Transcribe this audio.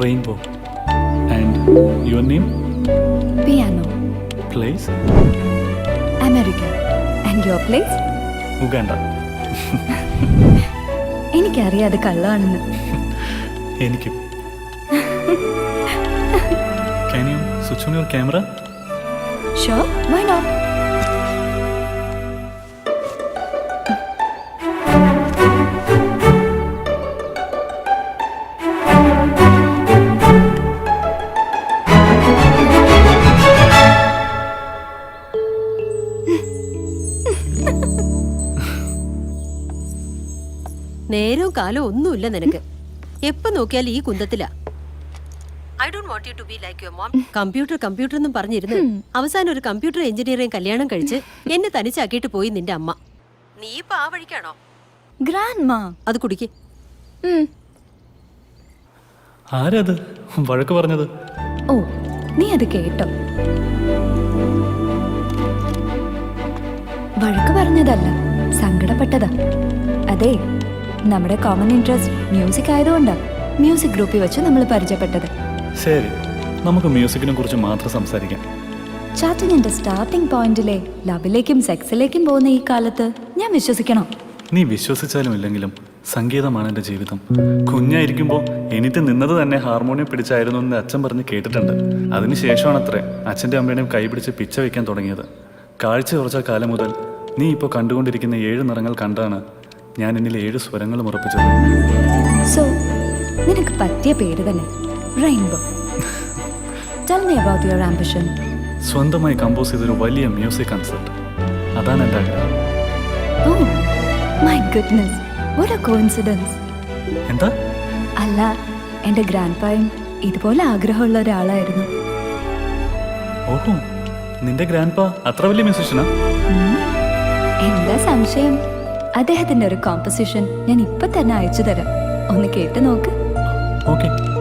Rainbow and your name piano place America and your place Uganda എനിക്കറിയാതെ കള്ളാണെന്ന്. എനിക്കും. Can you switch on your camera? Sure, why not? നേരവും കാലവും ഒന്നുമില്ല നിനക്ക്. എപ്പോ നോക്കിയാൽ ഈ കുന്തത്തിലാ. I don't want you to be like your mom computer computer എന്നും പറഞ്ഞിരുന്നു അവസാനം ഒരു കമ്പ്യൂട്ടർ എഞ്ചിനീയറിംഗ് കല്യാണം കഴിച്ച് എന്നെ തനിച്ചാക്കിയിട്ട് പോയി നിന്റെ അമ്മ. നീ ഇപ്പൊ ആ വഴിക്കാണോ? ഗ്രാൻഡ് മാ അത് കുടിക്ക്. ആരത്? വഴക്ക് പറഞ്ഞത്. ഓ നീ അത് കേട്ടോ. വഴക്ക് പറഞ്ഞതല്ല സങ്കടപ്പെട്ടതാ. അതെ നമ്മുടെ കോമൺ ഇൻട്രസ്റ്റ് മ്യൂസിക് ആയതുകൊണ്ടാണ് മ്യൂസിക് ഗ്രൂപ്പിൽ വെച്ച് നമ്മൾ പരിചയപ്പെട്ടത്. ശരി. നമുക്ക് മ്യൂസിക്കിനെ കുറിച്ച് മാത്രം സംസാരിക്കാം. ചാറ്റിങ്ങിന്റെ സ്റ്റാർട്ടിംഗ് പോയിന്റിലെ ലവിലേക്കും സെക്സിലേക്കും പോകുന്ന ഈ കാലത്ത് ഞാൻ വിശ്വസിക്കണം? നീ വിശ്വസിച്ചാലും ഇല്ലെങ്കിലും സംഗീതമാണ് എന്റെ ജീവിതം. കുഞ്ഞായിരിക്കുമ്പോൾ എനിക്ക് നിന്നത് തന്നെ ഹാർമോണിയം പിടിച്ചായിരുന്നു എന്ന് അച്ഛൻ പറഞ്ഞ് കേട്ടിട്ടുണ്ട്. അതിനുശേഷമാണ് അത്രേ അച്ഛന്റെ അമ്മയുടെയും കൈപിടിച്ച് പിച്ച വയ്ക്കാൻ തുടങ്ങിയത്. കാഴ്ച കുറച്ച കാലം മുതൽ നീ ഇപ്പോൾ കണ്ടുകൊണ്ടിരിക്കുന്ന ഏഴ് നിറങ്ങൾ കണ്ടാണ് ഞാൻ എന്നിൽ ഏഴ് സ്വരങ്ങളും ഉറപ്പിച്ചത്. സോ നിനക്ക് പറ്റിയ പേര് തന്നെ rainbow tell me about your ambition സ്വന്തമായി കമ്പോസ് ചെയ്തൊരു വലിയ മ്യൂസിക് കൺസേർട്ട് അതാണ് എന്റെ ആഗ്രഹം. ഓ my goodness what a coincidence എന്താ? അല്ല എന്റെ ഗ്രാൻഡ് പായും ഇതുപോലെ ആഗ്രഹമുള്ള ഒരാളായിരുന്നു. ഓഹോ നിന്റെ ഗ്രാൻഡ് പാ അത്ര വലിയ മ്യൂസിഷ്യനാ എന്താ സംശയം? അദ്ദേഹത്തിന്റെ ഒരു കോമ്പസിഷൻ ഞാൻ ഇപ്പൊ തന്നെ അയച്ചു തരാം. ഒന്ന് കേട്ടു നോക്ക്. ഓക്കെ